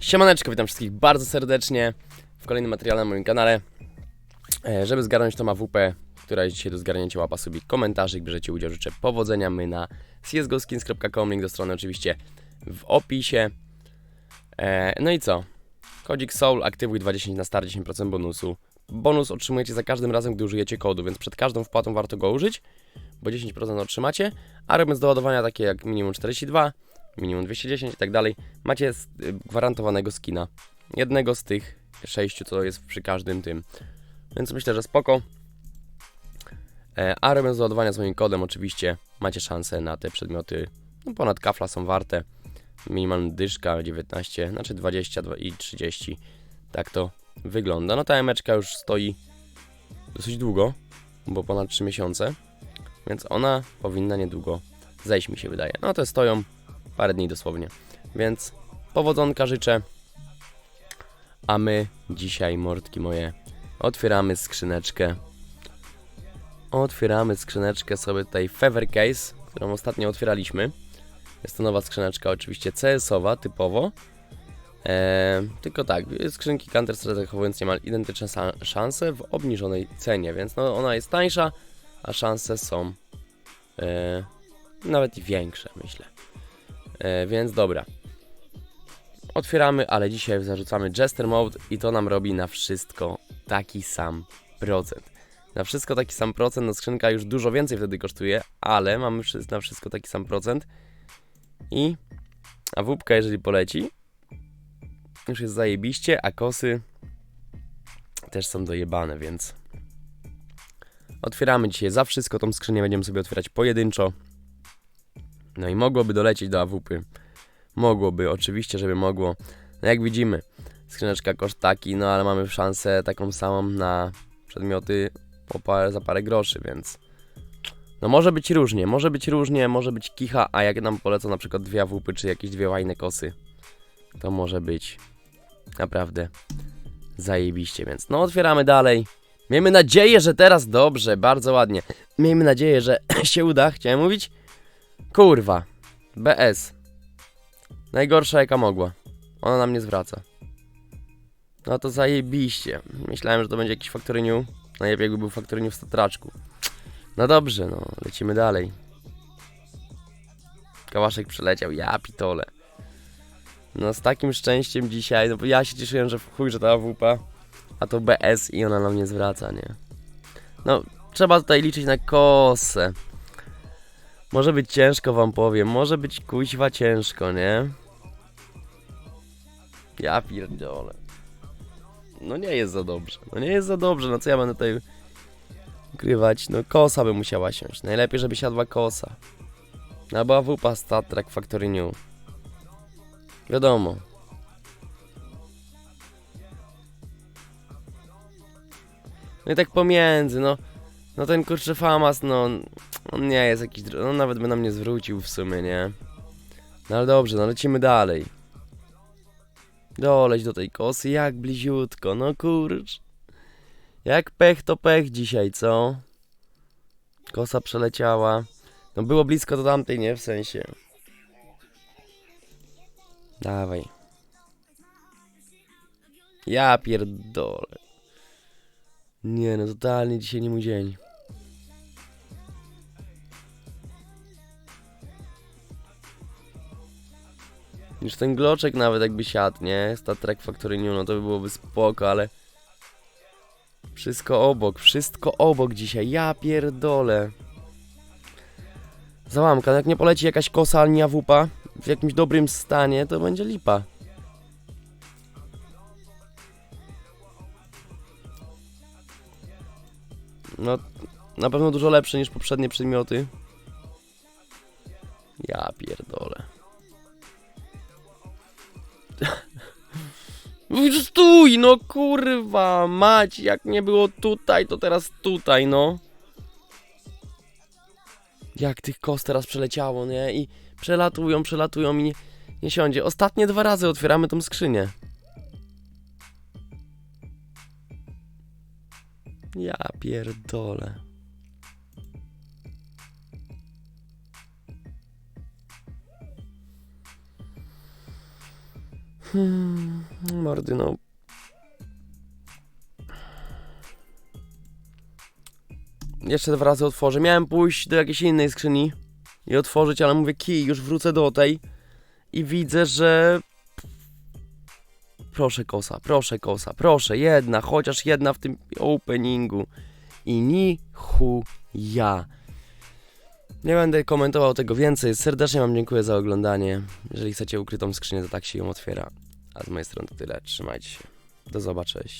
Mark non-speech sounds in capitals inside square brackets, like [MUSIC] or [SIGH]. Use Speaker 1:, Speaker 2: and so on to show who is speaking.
Speaker 1: Siemaneczko, witam wszystkich bardzo serdecznie w kolejnym materiale na moim kanale. E, Żeby zgarnąć tą AWP, która jest dzisiaj do zgarnięcia, łapa sobie komentarzyk, bierzecie udział, życzę powodzenia. My na csgoskins.com, link do strony oczywiście w opisie. E, No i co? Kodzik Soul, aktywuj 20 na start, 10% bonusu. Bonus otrzymujecie za każdym razem, gdy użyjecie kodu, więc przed każdą wpłatą warto go użyć, bo 10% otrzymacie, a robiąc doładowania takie jak minimum 42, minimum 210 i tak dalej, macie gwarantowanego skina. Jednego z tych sześciu, co jest przy każdym tym. Więc myślę, że spoko. E, A robiąc doładowania z moim kodem, oczywiście macie szansę na te przedmioty. No ponad kafla są warte. Minimalna dyszka 19, znaczy 20 dwa- i 30. Tak to wygląda. No ta emeczka już stoi dosyć długo, bo ponad 3 miesiące. Więc ona powinna niedługo zejść mi się wydaje. No te stoją parę dni dosłownie. Więc powodzonka życzę. A my dzisiaj, mordki moje, otwieramy skrzyneczkę. Otwieramy skrzyneczkę sobie tutaj Fever Case, którą ostatnio otwieraliśmy. Jest to nowa skrzyneczka, oczywiście CS-owa, typowo. Eee, tylko tak, skrzynki Counter-Strike zachowując niemal identyczne szanse w obniżonej cenie, więc no, ona jest tańsza, a szanse są eee, nawet większe, myślę. E, więc dobra. Otwieramy, ale dzisiaj zarzucamy Jester Mode i to nam robi na wszystko taki sam procent. Na wszystko taki sam procent, no skrzynka już dużo więcej wtedy kosztuje, ale mamy na wszystko taki sam procent. I a wódka jeżeli poleci, już jest zajebiście, a kosy też są dojebane, więc otwieramy dzisiaj za wszystko tą skrzynię, będziemy sobie otwierać pojedynczo. No i mogłoby dolecieć do AWP. Mogłoby, oczywiście, żeby mogło. No jak widzimy, skrzyneczka koszt taki, no ale mamy szansę taką samą na przedmioty parę, za parę groszy, więc... No może być różnie, może być różnie, może być kicha, a jak nam polecą na przykład dwie AWP czy jakieś dwie łajne kosy, to może być naprawdę zajebiście, więc no otwieramy dalej. Miejmy nadzieję, że teraz dobrze, bardzo ładnie. Miejmy nadzieję, że [CLEARS THROAT] się uda, chciałem mówić. Kurwa. BS. Najgorsza jaka mogła. Ona nam nie zwraca. No to zajebiście. Myślałem, że to będzie jakiś Factory New. Najlepiej jakby był Factory New w statraczku. No dobrze, no. Lecimy dalej. Kałaszek przeleciał. Ja pitole. No z takim szczęściem dzisiaj, no bo ja się cieszyłem, że chuj, że ta AWP, a to BS i ona nam nie zwraca, nie? No, trzeba tutaj liczyć na kosę. Może być ciężko wam powiem, może być kuźwa ciężko, nie? Ja pierdolę. No nie jest za dobrze, no nie jest za dobrze, no co ja będę tutaj ukrywać? No kosa by musiała siąść, najlepiej żeby siadła kosa. Albo AWP Track Factory New. Wiadomo. No i tak pomiędzy, no. No ten kurczę Famas, no. On nie jest jakiś. On nawet by nam nie zwrócił w sumie, nie? No ale dobrze, no lecimy dalej. Doleć do tej kosy, jak bliziutko, no kurcz. Jak pech to pech dzisiaj, co? Kosa przeleciała. No było blisko do tamtej, nie? W sensie. Dawaj. Ja pierdolę. Nie no, totalnie dzisiaj nie mój dzień. Już ten gloczek nawet jakby siadł, nie? Star Trek Factory New, no to by byłoby spoko, ale... Wszystko obok, wszystko obok dzisiaj, ja pierdolę. Załamka, no jak nie poleci jakaś kosa ani awupa w jakimś dobrym stanie, to będzie lipa. No, na pewno dużo lepsze niż poprzednie przedmioty. Ja pierdolę. Stój, no kurwa, mać, jak nie było tutaj, to teraz tutaj, no. Jak tych kos teraz przeleciało, nie? I przelatują, przelatują i nie, nie siądzie. Ostatnie dwa razy otwieramy tą skrzynię. Ja pierdolę. Hmm, mordy, no. Jeszcze dwa razy otworzę. Miałem pójść do jakiejś innej skrzyni i otworzyć, ale mówię kij, już wrócę do tej i widzę, że... Proszę kosa, proszę kosa, proszę, jedna, chociaż jedna w tym openingu. I ni chu ja. Nie będę komentował tego więcej. Serdecznie Wam dziękuję za oglądanie. Jeżeli chcecie ukrytą skrzynię, to tak się ją otwiera. A z mojej strony to tyle. Trzymajcie się. Do zobaczenia.